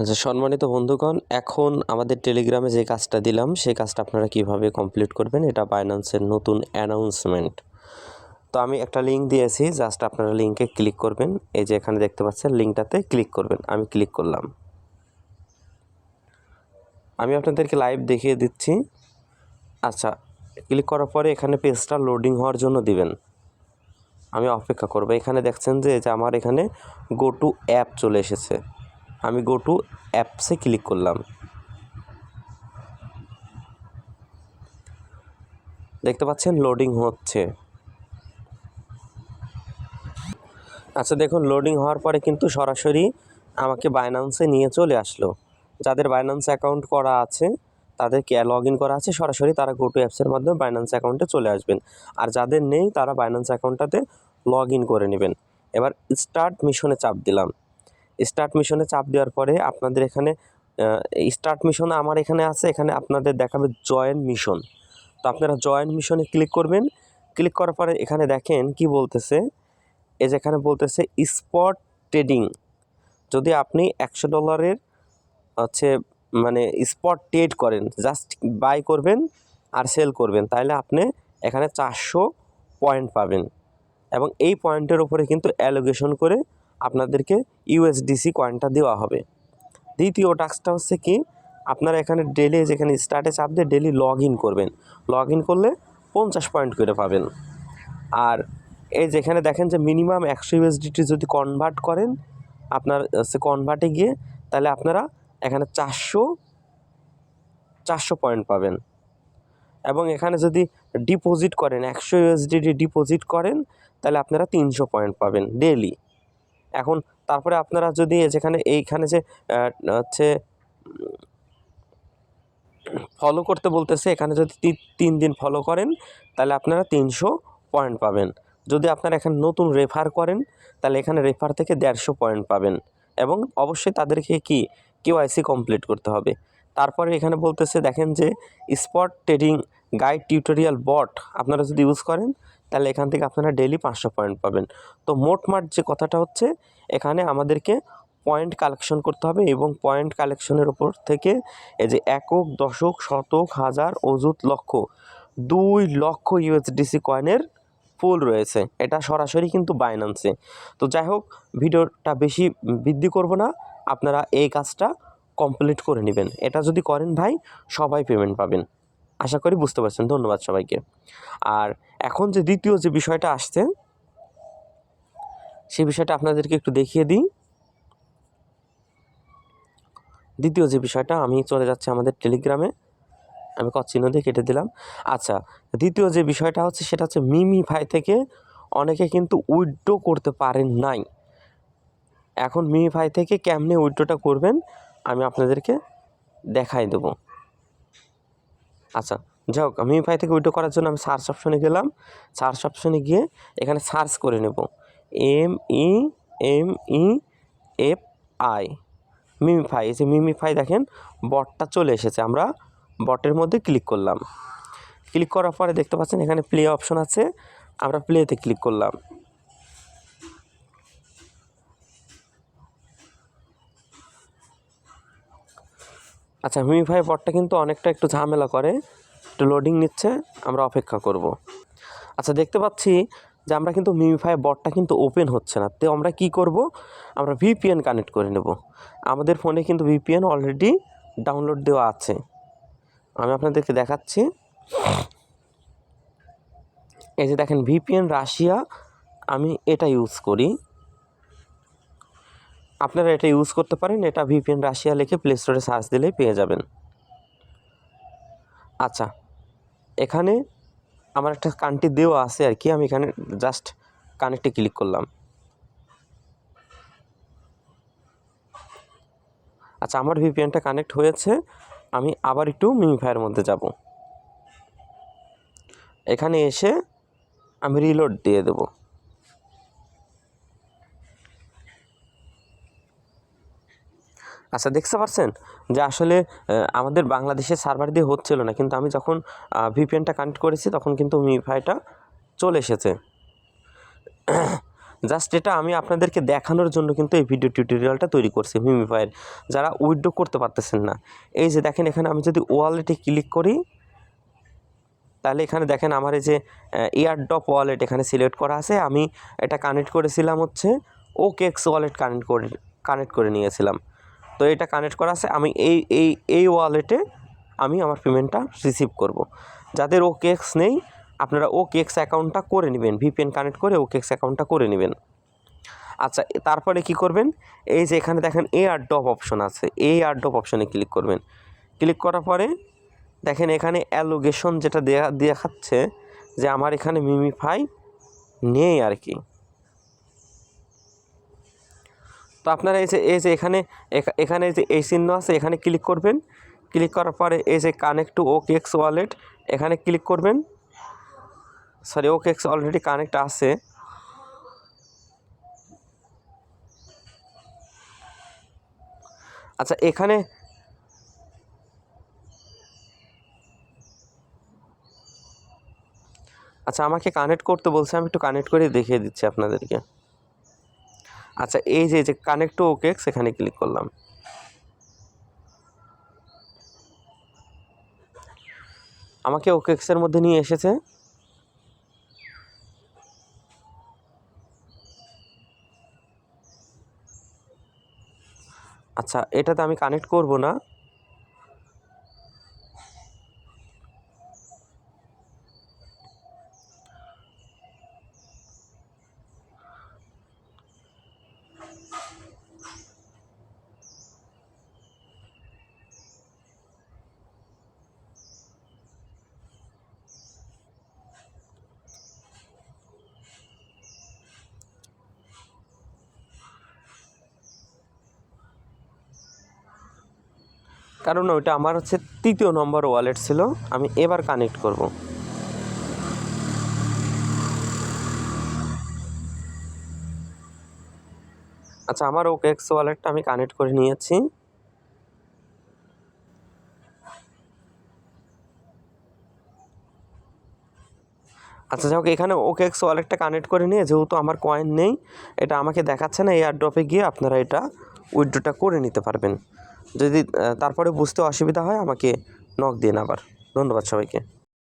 আচ্ছা সম্মানিত বন্ধুগণ, এখন আমাদের টেলিগ্রামে যে কাজটা দিলাম, সেই কাজটা আপনারা কীভাবে কমপ্লিট করবেন, এটা বাইন্যান্সের নতুন অ্যানাউন্সমেন্ট তো আমি একটা লিঙ্ক দিয়েছি জাস্ট আপনারা লিঙ্কে ক্লিক করবেন, এই যে এখানে দেখতে পাচ্ছেন লিঙ্কটাতে ক্লিক করবেন, আমি ক্লিক করলাম। আমি আপনাদেরকে লাইভ দেখিয়ে দিচ্ছি। আচ্ছা ক্লিক করার পরে এখানে পেজটা লোডিং হওয়ার জন্য দিবেন। আমি অপেক্ষা করব, এখানে দেখছেন যে আমার এখানে গো টু অ্যাপ চলে এসেছে। আমি গো টু অ্যাপসে ক্লিক করলাম। দেখতে পাচ্ছেন লোডিং হচ্ছে। আচ্ছা দেখুন লোডিং হওয়ার পরে কিন্তু সরাসরি আমাকে বাইন্যান্সে নিয়ে চলে আসলো। যাদের বাইন্যান্স অ্যাকাউন্ট করা আছে, তাদেরকে লগ ইন করা আছে, সরাসরি তারা গো টু অ্যাপসের মাধ্যমে বাইন্যান্স অ্যাকাউন্টে চলে আসবেন। আর যাদের নেই, তারা বাইন্যান্স অ্যাকাউন্টটাতে লগ ইন করে নেবেন। এবার স্টার্ট মিশনে চাপ দিলাম। স্টার্ট মিশনে চাপ দেওয়ার পরে আপনাদের এখানে স্টার্ট মিশন আমার এখানে আছে, এখানে আপনাদের দেখাবে জয়েন মিশন তো আপনারা জয়েন মিশনে ক্লিক করবেন। ক্লিক করার পরে এখানে দেখেন কি বলতেছে। এই যেখানে বলতেছে স্পট ট্রেডিং যদি আপনি একশো ডলারের হচ্ছে মানে স্পট ট্রেড করেন জাস্ট বাই করবেন আর সেল করবেন, তাহলে আপনি এখানে চারশো পয়েন্ট পাবেন। এবং এই পয়েন্টের উপরে কিন্তু অ্যালোগেশন করে আপনাদেরকে ইউএসডিসি কয়েনটা দেওয়া হবে। দ্বিতীয় টাস্কটা হচ্ছে কি, আপনারা এখানে ডেলি যেখানে স্টার্টে চাপ দিয়ে ডেলি লগ ইন করবেন। লগ ইন করলে পঞ্চাশ পয়েন্ট করে পাবেন। আর এই যেখানে দেখেন যে মিনিমাম একশো ইউএসডিটি যদি কনভার্ট করেন, আপনার, সে কনভার্টে গিয়ে তাহলে আপনারা এখানে চারশো চারশো পয়েন্ট পাবেন। এবং এখানে যদি ডিপোজিট করেন, একশো ইউএসডিটি ডিপোজিট করেন, তাহলে আপনারা তিনশো পয়েন্ট পাবেন ডেলি এখন তারপরে আপনারা যদি যেখানে, এইখানে যে হচ্ছে ফলো করতে বলতেছে, এখানে যদি তিন দিন ফলো করেন, তাহলে আপনারা তিনশো পয়েন্ট পাবেন। যদি আপনারা এখানে নতুন রেফার করেন, তাহলে এখানে রেফার থেকে দেড়শো পয়েন্ট পাবেন। এবং অবশ্যই তাদেরকে কি? কেওয়াইসি কমপ্লিট করতে হবে। তারপরে এখানে বলতেছে, দেখেন যে spot trading guide tutorial bot আপনারা যদি ইউজ করেন, তাহলে এখান থেকে আপনারা ডেলি পাঁচশো পয়েন্ট পাবেন। তো মোটমাট যে কথাটা হচ্ছে, এখানে আমাদেরকে পয়েন্ট কালেকশন করতে হবে এবং পয়েন্ট কালেকশনের ওপর থেকে এই যে একক, দশক, শতক, হাজার, অযুত, লক্ষ, দুই লক্ষ ইউএসডিসি কয়েনের ফুল রয়েছে। এটা সরাসরি কিন্তু বাইন্যান্সে তো যাই হোক, ভিডিওটা বেশি বৃদ্ধি করব না, আপনারা এই কাজটা কমপ্লিট করে নেবেন। এটা যদি করেন ভাই, সবাই পেমেন্ট পাবেন। আশা করি বুঝতে পারছেন। ধন্যবাদ সবাইকে। আর এখন যে দ্বিতীয় যে বিষয়টা আসছে, সেই বিষয়টা আপনাদেরকে একটু দেখিয়ে দিই। দ্বিতীয় যে বিষয়টা, আমি চলে যাচ্ছি আমাদের টেলিগ্রামে আমি কচ্ছিন্ন দিয়ে কেটে দিলাম। আচ্ছা দ্বিতীয় যে বিষয়টা হচ্ছে, সেটা হচ্ছে মিমিফাই থেকে অনেকে কিন্তু উইথড্র করতে পারেন নাই। এখন মিমিফাই থেকে কেমনে উইড্রোটা করবেন, আমি আপনাদেরকে দেখাই দেব। আচ্ছা যাই হোক মিমিফাই থেকে উইথড্র করার জন্য আমি সার্চ অপশনে গেলাম। সার্চ অপশনে গিয়ে এখানে সার্চ করে নেব। M E M E F I MemeFi এই যে মিমিফাই দেখেন বটটা চলে এসেছে। আমরা বটের মধ্যে ক্লিক করলাম। ক্লিক করার পরে দেখতে পাচ্ছেন এখানে প্লে অপশন আছে। আমরা প্লেতে ক্লিক করলাম। আচ্ছা মিমিফাই বটটা কিন্তু অনেকটা একটু ঝামেলা করে। একটু লোডিং নিচ্ছে, আমরা অপেক্ষা করব। আচ্ছা দেখতে পাচ্ছি যে আমরা কিন্তু মিমিফাই বটটা কিন্তু ওপেন হচ্ছে না। তো আমরা কি করব? আমরা ভিপিএন কানেক্ট করে নেব। আমাদের ফোনে কিন্তু ভিপিএন অলরেডি ডাউনলোড দেওয়া আছে। আমি আপনাদেরকে দেখাচ্ছি। এই যে দেখেন ভিপিএন রাশিয়া আমি এটা ইউজ করি। আপনারা এটা ইউজ করতে পারেন, এটা ভিপিএন রাশিয়া লিখে প্লে স্টোরে সার্চ দিলেই পেয়ে যাবেন। আচ্ছা এখানে আমার একটা কান্ট্রি দেওয়া আছে আর কি, আমি এখানে জাস্ট কানেক্টে ক্লিক করলাম। আচ্ছা আমার ভিপিএনটা কানেক্ট হয়েছে, আমি আবার একটু মিমিফায়ের মধ্যে যাব। এখানে এসে আমি রিলোড দিয়ে দেব। আচ্ছা দেখতে পাচ্ছেন যে আসলে আমাদের বাংলাদেশের সার্ভার দিয়ে হচ্ছিল না, কিন্তু আমি যখন ভিপিএনটা কানেক্ট করেছি, তখন কিন্তু মিমিফাইটা চলে এসেছে। জাস্ট এটা আমি আপনাদেরকে দেখানোর জন্য কিন্তু এই ভিডিও টিউটোরিয়ালটা তৈরি করছি মিমিফাইয়ের যারা উইথড্র করতে পারতেছেন না, এই যে দেখেন এখানে আমি যদি ওয়ালেটে ক্লিক করি, তাহলে এখানে দেখেন আমার এই যে এয়ারড্রপ ওয়ালেট এখানে সিলেক্ট করা আছে। আমি এটা কানেক্ট করেছিলাম হচ্ছে ও কেক্স ওয়ালেট কানেক্ট করে কানেক্ট করে নিয়েছিলাম। তো এটা কানেক্ট করা আছে, আমি এই এই এই ওয়ালেটে আমি আমার পেমেন্টটা রিসিভ করব। যাদের ও কেক্স নেই, আপনারা ও কেক্স অ্যাকাউন্টটা করে নেবেন ভিপিএন কানেক্ট করে ও কেক্স অ্যাকাউন্টটা করে নেবেন। আচ্ছা তারপরে কি করবেন? এই যে এখানে দেখেন এ আর ডপ অপশন আছে এই আর ডপ অপশনে ক্লিক করবেন। ক্লিক করার পরে দেখেন এখানে অ্যালোগেশন যেটা দেয়া, দেখাচ্ছে যে আমার এখানে মিমিফাই নেই আর কি। তো আপনারা এই যে এই যে এখানে, এখা- এখানে যে এই চিহ্ন আছে, এখানে ক্লিক করবেন। ক্লিক করার পরে এই যে connect to O KX wallet এখানে ক্লিক করবেন। Sorry O KX already connect আছে। আচ্ছা এখানে আচ্ছা আমাকে কানেক্ট করতে বলছে, আমি একটু কানেক্ট করে দেখিয়ে দিচ্ছি আপনাদেরকে। আচ্ছা এই যে যে কানেক্ট টু ওকে এখানে ক্লিক করলাম। আমাকে ওকেক্সের মধ্যে নিয়ে এসেছে। আচ্ছা এটাতে আমি কানেক্ট করব না। কারণ ওইটা আমার হচ্ছে তৃতীয় নম্বর ওয়ালেট ছিল, আমি এবার কানেক্ট করব। আচ্ছা আমার ওকেক্স ওয়ালেটটা আমি কানেক্ট করে নিয়েছি। আচ্ছা যাই হোক, এখানে ওকেক্স ওয়ালেটটা কানেক্ট করে নিয়ে, যেহেতু আমার কয়েন নেই, এটা আমাকে দেখাচ্ছে না এয়ার ড্রপে গিয়ে আপনারা এটা উইথড্রটা করে নিতে পারবেন। যদি তারপরে বুঝতে অসুবিধা হয় আমাকে নক দিন আবার। ধন্যবাদ সবাইকে।